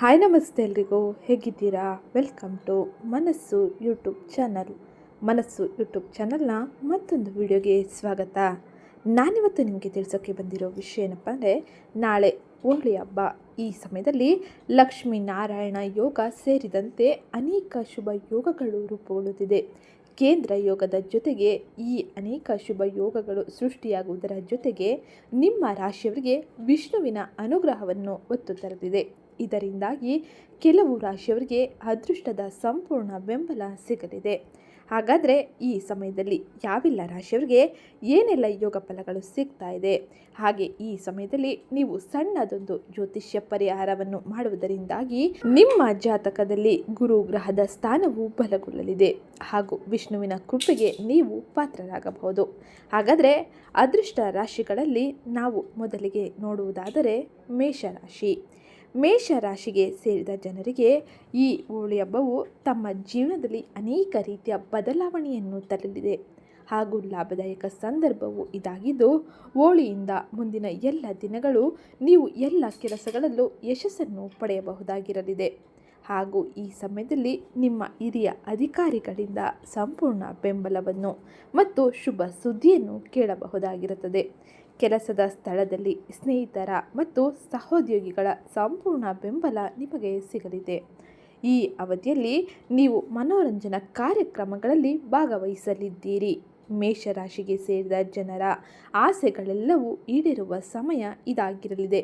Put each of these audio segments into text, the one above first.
Hi ನಮಸ್ತೆ ಎಲ್ರಿಗೂ. ಹೇಗಿದ್ದೀರಾ? Welcome to Manasu YouTube channel. Manasu YouTube ಚಾನಲ್ನ ಮತ್ತೊಂದು ವಿಡಿಯೋಗೆ ಸ್ವಾಗತ. ನಾನಿವತ್ತು ನಿಮಗೆ ತಿಳಿಸೋಕ್ಕೆ ಬಂದಿರೋ ವಿಷಯ ಏನಪ್ಪ ಅಂದರೆ ನಾಳೆ ಹೋಳಿ ಹಬ್ಬ. ಈ ಸಮಯದಲ್ಲಿ ಲಕ್ಷ್ಮೀನಾರಾಯಣ ಯೋಗ ಸೇರಿದಂತೆ ಅನೇಕ ಶುಭ ಯೋಗಗಳು ರೂಪುಗೊಳ್ಳುತ್ತಿದೆ. ಕೇಂದ್ರ ಯೋಗದ ಜೊತೆಗೆ ಈ ಅನೇಕ ಶುಭ ಯೋಗಗಳು ಸೃಷ್ಟಿಯಾಗುವುದರ ಜೊತೆಗೆ ನಿಮ್ಮ ರಾಶಿಯವರಿಗೆ ವಿಷ್ಣುವಿನ ಅನುಗ್ರಹವನ್ನು ಒತ್ತು ತರಲಿದೆ. ಇದರಿಂದಾಗಿ ಕೆಲವು ರಾಶಿಯವರಿಗೆ ಅದೃಷ್ಟದ ಸಂಪೂರ್ಣ ಬೆಂಬಲ ಸಿಗಲಿದೆ. ಹಾಗಾದರೆ ಈ ಸಮಯದಲ್ಲಿ ಯಾವೆಲ್ಲ ರಾಶಿಯವರಿಗೆ ಏನೆಲ್ಲ ಯೋಗ ಫಲಗಳು ಸಿಗ್ತಾ ಇದೆ? ಹಾಗೆ ಈ ಸಮಯದಲ್ಲಿ ನೀವು ಸಣ್ಣದೊಂದು ಜ್ಯೋತಿಷ್ಯ ಪರಿಹಾರವನ್ನು ಮಾಡುವುದರಿಂದಾಗಿ ನಿಮ್ಮ ಜಾತಕದಲ್ಲಿ ಗುರು ಗ್ರಹದ ಸ್ಥಾನವು ಬಲಗೊಳ್ಳಲಿದೆ. ಹಾಗೂ ವಿಷ್ಣುವಿನ ಕೃಪೆಗೆ ನೀವು ಪಾತ್ರರಾಗಬಹುದು. ಹಾಗಾದರೆ ಅದೃಷ್ಟ ರಾಶಿಗಳಲ್ಲಿ ನಾವು ಮೊದಲಿಗೆ ನೋಡುವುದಾದರೆ ಮೇಷರಾಶಿ ಮೇಷರಾಶಿಗೆ ಸೇರಿದ ಜನರಿಗೆ ಈ ಹೋಳಿ ಹಬ್ಬವು ತಮ್ಮ ಜೀವನದಲ್ಲಿ ಅನೇಕ ರೀತಿಯ ಬದಲಾವಣೆಯನ್ನು ತರಲಿದೆ. ಹಾಗೂ ಲಾಭದಾಯಕ ಸಂದರ್ಭವು ಇದಾಗಿದ್ದು, ಹೋಳಿಯಿಂದ ಮುಂದಿನ ಎಲ್ಲ ದಿನಗಳು ನೀವು ಎಲ್ಲ ಕೆಲಸಗಳಲ್ಲೂ ಯಶಸ್ಸನ್ನು ಪಡೆಯಬಹುದಾಗಿರಲಿದೆ. ಹಾಗೂ ಈ ಸಮಯದಲ್ಲಿ ನಿಮ್ಮ ಹಿರಿಯ ಅಧಿಕಾರಿಗಳಿಂದ ಸಂಪೂರ್ಣ ಬೆಂಬಲವನ್ನು ಮತ್ತು ಶುಭ ಸುದ್ದಿಯನ್ನು ಕೇಳಬಹುದಾಗಿರುತ್ತದೆ. ಕೆಲಸದ ಸ್ಥಳದಲ್ಲಿ ಸ್ನೇಹಿತರ ಮತ್ತು ಸಹೋದ್ಯೋಗಿಗಳ ಸಂಪೂರ್ಣ ಬೆಂಬಲ ನಿಮಗೆ ಸಿಗಲಿದೆ. ಈ ಅವಧಿಯಲ್ಲಿ ನೀವು ಮನೋರಂಜನಾ ಕಾರ್ಯಕ್ರಮಗಳಲ್ಲಿ ಭಾಗವಹಿಸಲಿದ್ದೀರಿ. ಮೇಷರಾಶಿಗೆ ಸೇರಿದ ಜನರ ಆಸೆಗಳೆಲ್ಲವೂ ಈಡೇರುವ ಸಮಯ ಇದಾಗಿರಲಿದೆ.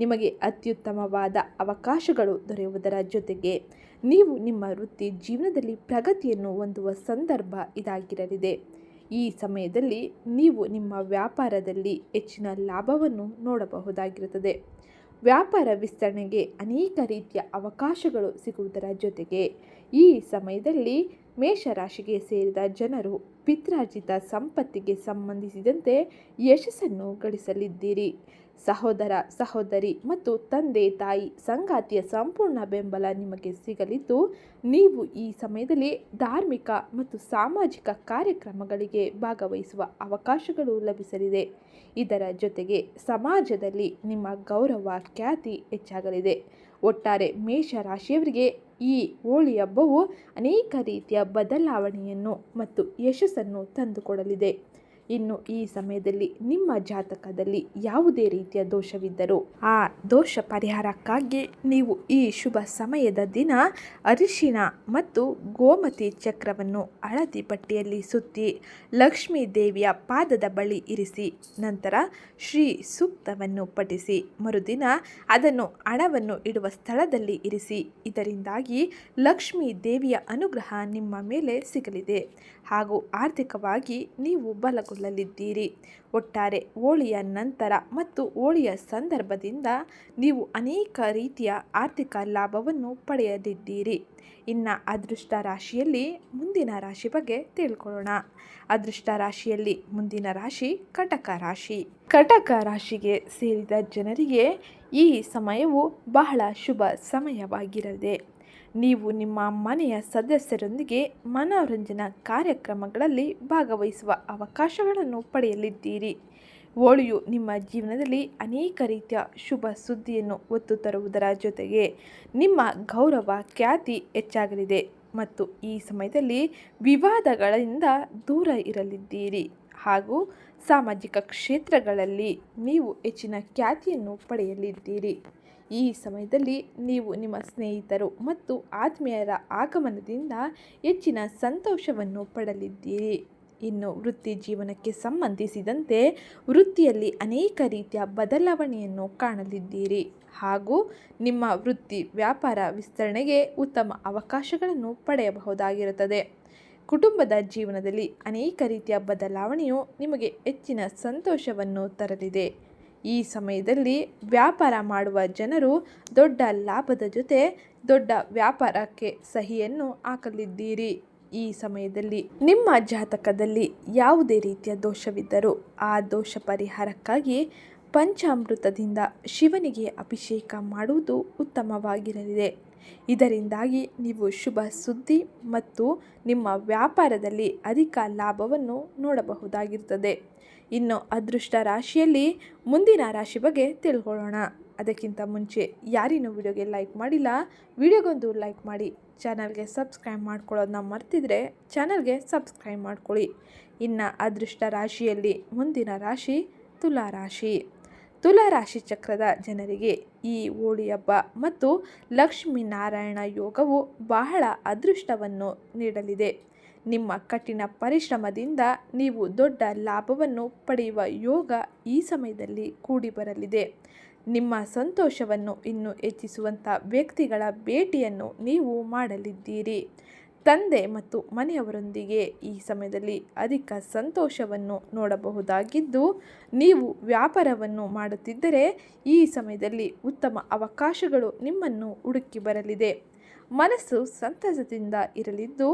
ನಿಮಗೆ ಅತ್ಯುತ್ತಮವಾದ ಅವಕಾಶಗಳು ದೊರೆಯುವುದರ ಜೊತೆಗೆ ನೀವು ನಿಮ್ಮ ವೃತ್ತಿ ಜೀವನದಲ್ಲಿ ಪ್ರಗತಿಯನ್ನು ಹೊಂದುವ ಸಂದರ್ಭ ಇದಾಗಿರಲಿದೆ. ಈ ಸಮಯದಲ್ಲಿ ನೀವು ನಿಮ್ಮ ವ್ಯಾಪಾರದಲ್ಲಿ ಹೆಚ್ಚಿನ ಲಾಭವನ್ನು ನೋಡಬಹುದಾಗಿರುತ್ತದೆ. ವ್ಯಾಪಾರ ವಿಸ್ತರಣೆಗೆ ಅನೇಕ ರೀತಿಯ ಅವಕಾಶಗಳು ಸಿಗುವುದರ ಜೊತೆಗೆ ಈ ಸಮಯದಲ್ಲಿ ಮೇಷರಾಶಿಗೆ ಸೇರಿದ ಜನರು ಪಿತ್ರಾರ್ಜಿತ ಸಂಪತ್ತಿಗೆ ಸಂಬಂಧಿಸಿದಂತೆ ಯಶಸ್ಸನ್ನು ಗಳಿಸಲಿದ್ದೀರಿ. ಸಹೋದರ, ಸಹೋದರಿ ಮತ್ತು ತಂದೆ, ತಾಯಿ ಸಂಗಾತಿಯ ಸಂಪೂರ್ಣ ಬೆಂಬಲ ನಿಮಗೆ ಸಿಗಲಿದ್ದು, ನೀವು ಈ ಸಮಯದಲ್ಲಿ ಧಾರ್ಮಿಕ ಮತ್ತು ಸಾಮಾಜಿಕ ಕಾರ್ಯಕ್ರಮಗಳಿಗೆ ಭಾಗವಹಿಸುವ ಅವಕಾಶಗಳು ಲಭಿಸಲಿದೆ. ಇದರ ಜೊತೆಗೆ ಸಮಾಜದಲ್ಲಿ ನಿಮ್ಮ ಗೌರವ ಖ್ಯಾತಿ ಹೆಚ್ಚಾಗಲಿದೆ. ಒಟ್ಟಾರೆ ಮೇಷರಾಶಿಯವರಿಗೆ ಈ ಹೋಳಿ ಹಬ್ಬವು ಅನೇಕ ರೀತಿಯ ಬದಲಾವಣೆಯನ್ನು ಮತ್ತು ಯಶಸ್ಸನ್ನು ತಂದುಕೊಡಲಿದೆ. ಇನ್ನು ಈ ಸಮಯದಲ್ಲಿ ನಿಮ್ಮ ಜಾತಕದಲ್ಲಿ ಯಾವುದೇ ರೀತಿಯ ದೋಷವಿದ್ದರೂ ಆ ದೋಷ ಪರಿಹಾರಕ್ಕಾಗಿ ನೀವು ಈ ಶುಭ ಸಮಯದ ದಿನ ಅರಿಶಿನ ಮತ್ತು ಗೋಮತಿ ಚಕ್ರವನ್ನು ಹಳದಿ ಪಟ್ಟಿಯಲ್ಲಿ ಸುತ್ತಿ ಲಕ್ಷ್ಮೀ ದೇವಿಯ ಪಾದದ ಬಳಿ ಇರಿಸಿ, ನಂತರ ಶ್ರೀ ಸೂಕ್ತವನ್ನು ಪಠಿಸಿ, ಮರುದಿನ ಅದನ್ನು ಹಣವನ್ನು ಇಡುವ ಸ್ಥಳದಲ್ಲಿ ಇರಿಸಿ, ಇದರಿಂದಾಗಿ ಲಕ್ಷ್ಮೀ ದೇವಿಯ ಅನುಗ್ರಹ ನಿಮ್ಮ ಮೇಲೆ ಸಿಗಲಿದೆ. ಹಾಗೂ ಆರ್ಥಿಕವಾಗಿ ನೀವು ಬಲಗೊಳ್ಳಲಿದ್ದೀರಿ ಒಟ್ಟಾರೆ ಹೋಳಿಯ ನಂತರ ಮತ್ತು ಹೋಳಿಯ ಸಂದರ್ಭದಿಂದ ನೀವು ಅನೇಕ ರೀತಿಯ ಆರ್ಥಿಕ ಲಾಭವನ್ನು ಪಡೆಯಲಿದ್ದೀರಿ ಇನ್ನು ಅದೃಷ್ಟ ರಾಶಿಯಲ್ಲಿ ಮುಂದಿನ ರಾಶಿ ಬಗ್ಗೆ ತಿಳ್ಕೊಳ್ಳೋಣ. ಅದೃಷ್ಟ ರಾಶಿಯಲ್ಲಿ ಮುಂದಿನ ರಾಶಿ ಕಟಕ ರಾಶಿ. ಕಟಕ ರಾಶಿಗೆ ಸೇರಿದ ಜನರಿಗೆ ಈ ಸಮಯವು ಬಹಳ ಶುಭ ಸಮಯವಾಗಿರಲಿದೆ. ನೀವು ನಿಮ್ಮ ಮನೆಯ ಸದಸ್ಯರೊಂದಿಗೆ ಮನೋರಂಜನಾ ಕಾರ್ಯಕ್ರಮಗಳಲ್ಲಿ ಭಾಗವಹಿಸುವ ಅವಕಾಶಗಳನ್ನು ಪಡೆಯಲಿದ್ದೀರಿ. ಹೋಳಿಯು ನಿಮ್ಮ ಜೀವನದಲ್ಲಿ ಅನೇಕ ರೀತಿಯ ಶುಭ ಸುದ್ದಿಯನ್ನು ಒತ್ತು ತರುವುದರ ಜೊತೆಗೆ ನಿಮ್ಮ ಗೌರವ ಖ್ಯಾತಿ ಹೆಚ್ಚಾಗಲಿದೆ ಮತ್ತು ಈ ಸಮಯದಲ್ಲಿ ವಿವಾದಗಳಿಂದ ದೂರ ಇರಲಿದ್ದೀರಿ ಹಾಗೂ ಸಾಮಾಜಿಕ ಕ್ಷೇತ್ರಗಳಲ್ಲಿ ನೀವು ಹೆಚ್ಚಿನ ಖ್ಯಾತಿಯನ್ನು ಪಡೆಯಲಿದ್ದೀರಿ. ಈ ಸಮಯದಲ್ಲಿ ನೀವು ನಿಮ್ಮ ಸ್ನೇಹಿತರು ಮತ್ತು ಆತ್ಮೀಯರ ಆಗಮನದಿಂದ ಹೆಚ್ಚಿನ ಸಂತೋಷವನ್ನು ಪಡಲಿದ್ದೀರಿ. ಇನ್ನು ವೃತ್ತಿ ಜೀವನಕ್ಕೆ ಸಂಬಂಧಿಸಿದಂತೆ ವೃತ್ತಿಯಲ್ಲಿ ಅನೇಕ ರೀತಿಯ ಬದಲಾವಣೆಯನ್ನು ಕಾಣಲಿದ್ದೀರಿ. ಹಾಗೂ ನಿಮ್ಮ ವೃತ್ತಿ ವ್ಯಾಪಾರ ವಿಸ್ತರಣೆಗೆ ಉತ್ತಮ ಅವಕಾಶಗಳನ್ನು ಪಡೆಯಬಹುದಾಗಿರುತ್ತದೆ. ಕುಟುಂಬದ ಜೀವನದಲ್ಲಿ ಅನೇಕ ರೀತಿಯ ಬದಲಾವಣೆಯು ನಿಮಗೆ ಹೆಚ್ಚಿನ ಸಂತೋಷವನ್ನು ತರಲಿದೆ. ಈ ಸಮಯದಲ್ಲಿ ವ್ಯಾಪಾರ ಮಾಡುವ ಜನರು ದೊಡ್ಡ ಲಾಭದ ಜೊತೆ ದೊಡ್ಡ ವ್ಯಾಪಾರಕ್ಕೆ ಸಹಿಯನ್ನು ಹಾಕಲಿದ್ದೀರಿ. ಈ ಸಮಯದಲ್ಲಿ ನಿಮ್ಮ ಜಾತಕದಲ್ಲಿ ಯಾವುದೇ ರೀತಿಯ ದೋಷವಿದ್ದರೂ ಆ ದೋಷ ಪರಿಹಾರಕ್ಕಾಗಿ ಪಂಚಾಮೃತದಿಂದ ಶಿವನಿಗೆ ಅಭಿಷೇಕ ಮಾಡುವುದು ಉತ್ತಮವಾಗಿರಲಿದೆ. ಇದರಿಂದಾಗಿ ನೀವು ಶುಭ ಸುದ್ದಿ ಮತ್ತು ನಿಮ್ಮ ವ್ಯಾಪಾರದಲ್ಲಿ ಅಧಿಕ ಲಾಭವನ್ನು ನೋಡಬಹುದಾಗಿರುತ್ತದೆ. ಇನ್ನು ಅದೃಷ್ಟ ರಾಶಿಯಲ್ಲಿ ಮುಂದಿನ ರಾಶಿ ಬಗ್ಗೆ ತಿಳ್ಕೊಳ್ಳೋಣ. ಅದಕ್ಕಿಂತ ಮುಂಚೆ ಯಾರಿನ್ನೂ ವಿಡಿಯೋಗೆ ಲೈಕ್ ಮಾಡಿಲ್ಲ, ವಿಡಿಯೋಗೊಂದು ಲೈಕ್ ಮಾಡಿ. ಚಾನಲ್ಗೆ ಸಬ್ಸ್ಕ್ರೈಬ್ ಮಾಡ್ಕೊಳ್ಳೋದನ್ನ ಮರ್ತಿದ್ರೆ ಚಾನಲ್ಗೆ ಸಬ್ಸ್ಕ್ರೈಬ್ ಮಾಡ್ಕೊಳ್ಳಿ. ಇನ್ನು ಅದೃಷ್ಟ ರಾಶಿಯಲ್ಲಿ ಮುಂದಿನ ರಾಶಿ ತುಲಾ ರಾಶಿ. ತುಲಾ ರಾಶಿ ಚಕ್ರದ ಜನರಿಗೆ ಈ ಹೋಳಿ ಹಬ್ಬ ಮತ್ತು ಲಕ್ಷ್ಮೀನಾರಾಯಣ ಯೋಗವು ಬಹಳ ಅದೃಷ್ಟವನ್ನು ನೀಡಲಿದೆ. ನಿಮ್ಮ ಕಠಿಣ ಪರಿಶ್ರಮದಿಂದ ನೀವು ದೊಡ್ಡ ಲಾಭವನ್ನು ಪಡೆಯುವ ಯೋಗ ಈ ಸಮಯದಲ್ಲಿ ಕೂಡಿ ಬರಲಿದೆ ನಿಮ್ಮ ಸಂತೋಷವನ್ನು ಇನ್ನೂ ಹೆಚ್ಚಿಸುವಂಥ ವ್ಯಕ್ತಿಗಳ ಭೇಟಿಯನ್ನು ನೀವು ಮಾಡಲಿದ್ದೀರಿ. ತಂದೆ ಮತ್ತು ಮನೆಯವರೊಂದಿಗೆ ಈ ಸಮಯದಲ್ಲಿ ಅಧಿಕ ಸಂತೋಷವನ್ನು ನೋಡಬಹುದಾಗಿದ್ದು, ನೀವು ವ್ಯಾಪಾರವನ್ನು ಮಾಡುತ್ತಿದ್ದರೆ ಈ ಸಮಯದಲ್ಲಿ ಉತ್ತಮ ಅವಕಾಶಗಳು ನಿಮ್ಮನ್ನು ಹುಡುಕಿ ಬರಲಿದೆ. ಮನಸ್ಸು ಸಂತಸದಿಂದ ಇರಲಿದ್ದು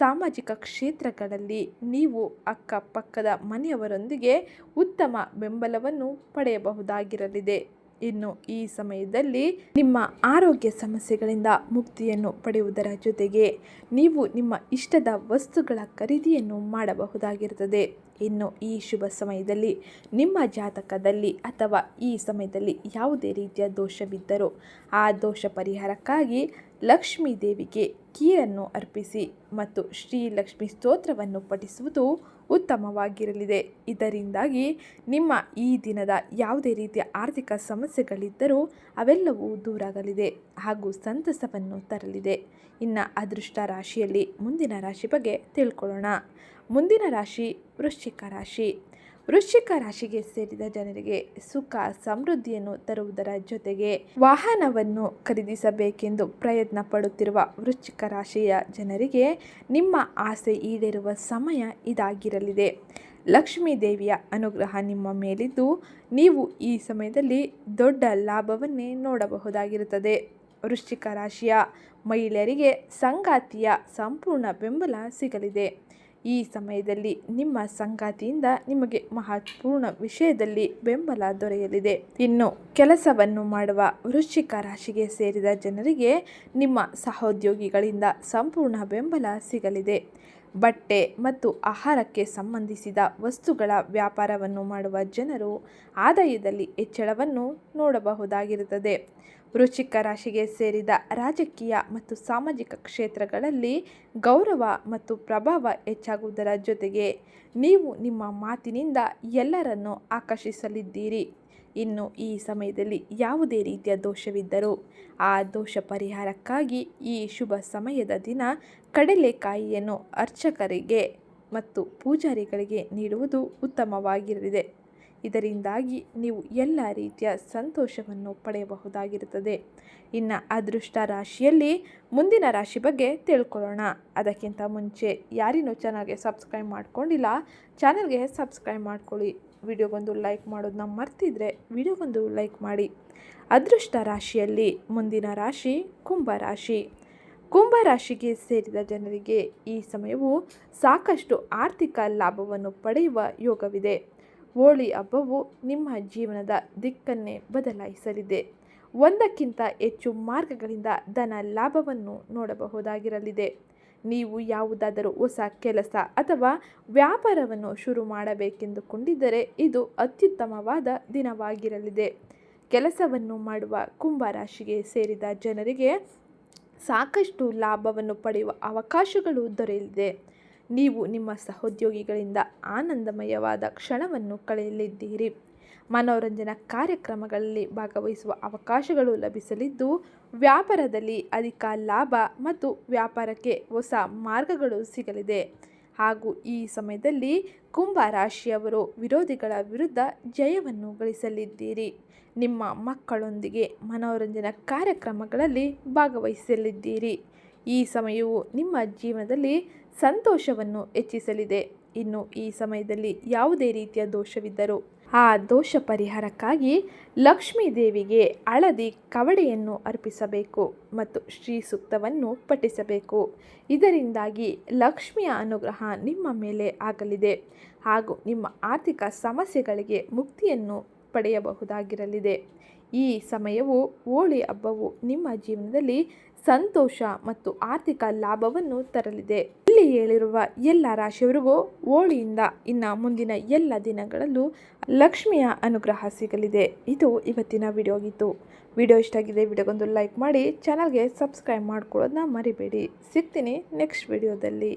ಸಾಮಾಜಿಕ ಕ್ಷೇತ್ರಗಳಲ್ಲಿ ನೀವು ಅಕ್ಕಪಕ್ಕದ ಮನೆಯವರೊಂದಿಗೆ ಉತ್ತಮ ಬೆಂಬಲವನ್ನು ಪಡೆಯಬಹುದಾಗಿರಲಿದೆ. ಇನ್ನು ಈ ಸಮಯದಲ್ಲಿ ನಿಮ್ಮ ಆರೋಗ್ಯ ಸಮಸ್ಯೆಗಳಿಂದ ಮುಕ್ತಿಯನ್ನು ಪಡೆಯುವುದರ ಜೊತೆಗೆ ನೀವು ನಿಮ್ಮ ಇಷ್ಟದ ವಸ್ತುಗಳ ಖರೀದಿಯನ್ನು ಮಾಡಬಹುದಾಗಿರುತ್ತದೆ. ಇನ್ನು ಈ ಶುಭ ಸಮಯದಲ್ಲಿ ನಿಮ್ಮ ಜಾತಕದಲ್ಲಿ ಅಥವಾ ಈ ಸಮಯದಲ್ಲಿ ಯಾವುದೇ ರೀತಿಯ ದೋಷವಿದ್ದರೂ ಆ ದೋಷ ಪರಿಹಾರಕ್ಕಾಗಿ ಲಕ್ಷ್ಮೀ ದೇವಿಗೆ ಕೀರನ್ನು ಅರ್ಪಿಸಿ ಮತ್ತು ಶ್ರೀ ಲಕ್ಷ್ಮಿ ಸ್ತೋತ್ರವನ್ನು ಪಠಿಸುವುದು ಉತ್ತಮವಾಗಿರಲಿದೆ. ಇದರಿಂದಾಗಿ ನಿಮ್ಮ ಈ ದಿನದ ಯಾವುದೇ ರೀತಿಯ ಆರ್ಥಿಕ ಸಮಸ್ಯೆಗಳಿದ್ದರೂ ಅವೆಲ್ಲವೂ ದೂರಾಗಲಿದೆ ಹಾಗೂ ಸಂತಸವನ್ನು ತರಲಿದೆ. ಇನ್ನು ಅದೃಷ್ಟ ರಾಶಿಯಲ್ಲಿ ಮುಂದಿನ ರಾಶಿ ಬಗ್ಗೆ ತಿಳ್ಕೊಳ್ಳೋಣ. ಮುಂದಿನ ರಾಶಿ ವೃಶ್ಚಿಕ ರಾಶಿ. ವೃಶ್ಚಿಕ ರಾಶಿಗೆ ಸೇರಿದ ಜನರಿಗೆ ಸುಖ, ಸಮೃದ್ಧಿಯನ್ನು ತರುವುದರ ಜೊತೆಗೆ ವಾಹನವನ್ನು ಖರೀದಿಸಬೇಕೆಂದು ಪ್ರಯತ್ನ ಪಡುತ್ತಿರುವ ವೃಶ್ಚಿಕ ರಾಶಿಯ ಜನರಿಗೆ ನಿಮ್ಮ ಆಸೆ ಈಡೇರುವ ಸಮಯ ಇದಾಗಿರಲಿದೆ. ಲಕ್ಷ್ಮೀ ದೇವಿಯ ಅನುಗ್ರಹ ನಿಮ್ಮ ಮೇಲಿದ್ದು ನೀವು ಈ ಸಮಯದಲ್ಲಿ ದೊಡ್ಡ ಲಾಭವನ್ನೇ ನೋಡಬಹುದಾಗಿರುತ್ತದೆ. ವೃಶ್ಚಿಕ ರಾಶಿಯ ಮಹಿಳೆಯರಿಗೆ ಸಂಗಾತಿಯ ಸಂಪೂರ್ಣ ಬೆಂಬಲ ಸಿಗಲಿದೆ. ಈ ಸಮಯದಲ್ಲಿ ನಿಮ್ಮ ಸಂಗಾತಿಯಿಂದ ನಿಮಗೆ ಮಹತ್ವಪೂರ್ಣ ವಿಷಯದಲ್ಲಿ ಬೆಂಬಲ ದೊರೆಯಲಿದೆ. ಇನ್ನು ಕೆಲಸವನ್ನು ಮಾಡುವ ವೃಶ್ಚಿಕ ರಾಶಿಗೆ ಸೇರಿದ ಜನರಿಗೆ ನಿಮ್ಮ ಸಹೋದ್ಯೋಗಿಗಳಿಂದ ಸಂಪೂರ್ಣ ಬೆಂಬಲ ಸಿಗಲಿದೆ. ಬಟ್ಟೆ ಮತ್ತು ಆಹಾರಕ್ಕೆ ಸಂಬಂಧಿಸಿದ ವಸ್ತುಗಳ ವ್ಯಾಪಾರವನ್ನು ಮಾಡುವ ಜನರು ಆದಾಯದಲ್ಲಿ ಹೆಚ್ಚಳವನ್ನು ನೋಡಬಹುದಾಗಿರುತ್ತದೆ. ವೃಶ್ಚಿಕ ರಾಶಿಗೆ ಸೇರಿದ ರಾಜಕೀಯ ಮತ್ತು ಸಾಮಾಜಿಕ ಕ್ಷೇತ್ರಗಳಲ್ಲಿ ಗೌರವ ಮತ್ತು ಪ್ರಭಾವ ಹೆಚ್ಚಾಗುವುದರ ಜೊತೆಗೆ ನೀವು ನಿಮ್ಮ ಮಾತಿನಿಂದ ಎಲ್ಲರನ್ನು ಆಕರ್ಷಿಸಲಿದ್ದೀರಿ. ಇನ್ನು ಈ ಸಮಯದಲ್ಲಿ ಯಾವುದೇ ರೀತಿಯ ದೋಷವಿದ್ದರೂ ಆ ದೋಷ ಪರಿಹಾರಕ್ಕಾಗಿ ಈ ಶುಭ ಸಮಯದ ದಿನ ಕಡಲೆಕಾಯಿಯನ್ನು ಅರ್ಚಕರಿಗೆ ಮತ್ತು ಪೂಜಾರಿಗಳಿಗೆ ನೀಡುವುದು ಉತ್ತಮವಾಗಿರಲಿದೆ. ಇದರಿಂದಾಗಿ ನೀವು ಎಲ್ಲ ರೀತಿಯ ಸಂತೋಷವನ್ನು ಪಡೆಯಬಹುದಾಗಿರುತ್ತದೆ. ಇನ್ನು ಅದೃಷ್ಟ ರಾಶಿಯಲ್ಲಿ ಮುಂದಿನ ರಾಶಿ ಬಗ್ಗೆ ತಿಳ್ಕೊಳ್ಳೋಣ. ಅದಕ್ಕಿಂತ ಮುಂಚೆ ಯಾರಿನೂ ಚಾನಲ್ಗೆ ಸಬ್ಸ್ಕ್ರೈಬ್ ಮಾಡ್ಕೊಂಡಿಲ್ಲ, ಚಾನಲ್ಗೆ ಸಬ್ಸ್ಕ್ರೈಬ್ ಮಾಡ್ಕೊಳ್ಳಿ. ವಿಡಿಯೋಗೊಂದು ಲೈಕ್ ಮಾಡೋದನ್ನ ಮರ್ತಿದ್ರೆ ವಿಡಿಯೋಗೊಂದು ಲೈಕ್ ಮಾಡಿ. ಅದೃಷ್ಟ ರಾಶಿಯಲ್ಲಿ ಮುಂದಿನ ರಾಶಿ ಕುಂಭ ರಾಶಿ. ಕುಂಭ ರಾಶಿಗೆ ಸೇರಿದ ಜನರಿಗೆ ಈ ಸಮಯವು ಸಾಕಷ್ಟು ಆರ್ಥಿಕ ಲಾಭವನ್ನು ಪಡೆಯುವ ಯೋಗವಿದೆ. ಹೋಳಿ ಹಬ್ಬವು ನಿಮ್ಮ ಜೀವನದ ದಿಕ್ಕನ್ನೇ ಬದಲಾಯಿಸಲಿದೆ. ಒಂದಕ್ಕಿಂತ ಹೆಚ್ಚು ಮಾರ್ಗಗಳಿಂದ ಧನ ಲಾಭವನ್ನು ನೋಡಬಹುದಾಗಿರಲಿದೆ. ನೀವು ಯಾವುದಾದರೂ ಹೊಸ ಕೆಲಸ ಅಥವಾ ವ್ಯಾಪಾರವನ್ನು ಶುರು ಮಾಡಬೇಕೆಂದುಕೊಂಡಿದ್ದರೆ ಇದು ಅತ್ಯುತ್ತಮವಾದ ದಿನವಾಗಿರಲಿದೆ. ಕೆಲಸವನ್ನು ಮಾಡುವ ಕುಂಭ ರಾಶಿಗೆ ಸೇರಿದ ಜನರಿಗೆ ಸಾಕಷ್ಟು ಲಾಭವನ್ನು ಪಡೆಯುವ ಅವಕಾಶಗಳು ದೊರೆಯಲಿದೆ. ನೀವು ನಿಮ್ಮ ಸಹೋದ್ಯೋಗಿಗಳಿಂದ ಆನಂದಮಯವಾದ ಕ್ಷಣವನ್ನು ಕಳೆಯಲಿದ್ದೀರಿ. ಮನೋರಂಜನಾ ಕಾರ್ಯಕ್ರಮಗಳಲ್ಲಿ ಭಾಗವಹಿಸುವ ಅವಕಾಶಗಳು ಲಭಿಸಲಿದ್ದು, ವ್ಯಾಪಾರದಲ್ಲಿ ಅಧಿಕ ಲಾಭ ಮತ್ತು ವ್ಯಾಪಾರಕ್ಕೆ ಹೊಸ ಮಾರ್ಗಗಳು ಸಿಗಲಿದೆ. ಹಾಗೂ ಈ ಸಮಯದಲ್ಲಿ ಕುಂಭ ರಾಶಿಯವರು ವಿರೋಧಿಗಳ ವಿರುದ್ಧ ಜಯವನ್ನು ಗಳಿಸಲಿದ್ದೀರಿ. ನಿಮ್ಮ ಮಕ್ಕಳೊಂದಿಗೆ ಮನೋರಂಜನಾ ಕಾರ್ಯಕ್ರಮಗಳಲ್ಲಿ ಭಾಗವಹಿಸಲಿದ್ದೀರಿ. ಈ ಸಮಯವು ನಿಮ್ಮ ಜೀವನದಲ್ಲಿ ಸಂತೋಷವನ್ನು ಹೆಚ್ಚಿಸಲಿದೆ. ಇನ್ನು ಈ ಸಮಯದಲ್ಲಿ ಯಾವುದೇ ರೀತಿಯ ದೋಷವಿದ್ದರೂ ಆ ದೋಷ ಪರಿಹಾರಕ್ಕಾಗಿ ಲಕ್ಷ್ಮೀ ದೇವಿಗೆ ಹಳದಿ ಕವಡೆಯನ್ನು ಅರ್ಪಿಸಬೇಕು ಮತ್ತು ಶ್ರೀ ಸೂಕ್ತವನ್ನು ಪಠಿಸಬೇಕು. ಇದರಿಂದಾಗಿ ಲಕ್ಷ್ಮಿಯ ಅನುಗ್ರಹ ನಿಮ್ಮ ಮೇಲೆ ಆಗಲಿದೆ ಹಾಗೂ ನಿಮ್ಮ ಆರ್ಥಿಕ ಸಮಸ್ಯೆಗಳಿಗೆ ಮುಕ್ತಿಯನ್ನು ಪಡೆಯಬಹುದಾಗಿರಲಿದೆ. ಈ ಸಮಯವು ಹೋಳಿ ಹಬ್ಬವು ನಿಮ್ಮ ಜೀವನದಲ್ಲಿ ಸಂತೋಷ ಮತ್ತು ಆರ್ಥಿಕ ಲಾಭವನ್ನು ತರಲಿದೆ. ಇಲ್ಲಿ ಹೇಳಿರುವ ಎಲ್ಲ ರಾಶಿಯವರಿಗೂ ಹೋಳಿಯಿಂದ ಇನ್ನು ಮುಂದಿನ ಎಲ್ಲ ದಿನಗಳಲ್ಲೂ ಲಕ್ಷ್ಮಿಯ ಅನುಗ್ರಹ ಸಿಗಲಿದೆ. ಇದು ಇವತ್ತಿನ ವಿಡಿಯೋ ಆಗಿತ್ತು ವಿಡಿಯೋ ಇಷ್ಟ ಆಗಿದೆ ವಿಡಿಯೋಗೊಂದು ಲೈಕ್ ಮಾಡಿ, ಚಾನಲ್ಗೆ ಸಬ್ಸ್ಕ್ರೈಬ್ ಮಾಡ್ಕೊಳ್ಳೋದನ್ನ ಮರಿಬೇಡಿ. ಸಿಗ್ತೀನಿ ನೆಕ್ಸ್ಟ್ ವಿಡಿಯೋದಲ್ಲಿ.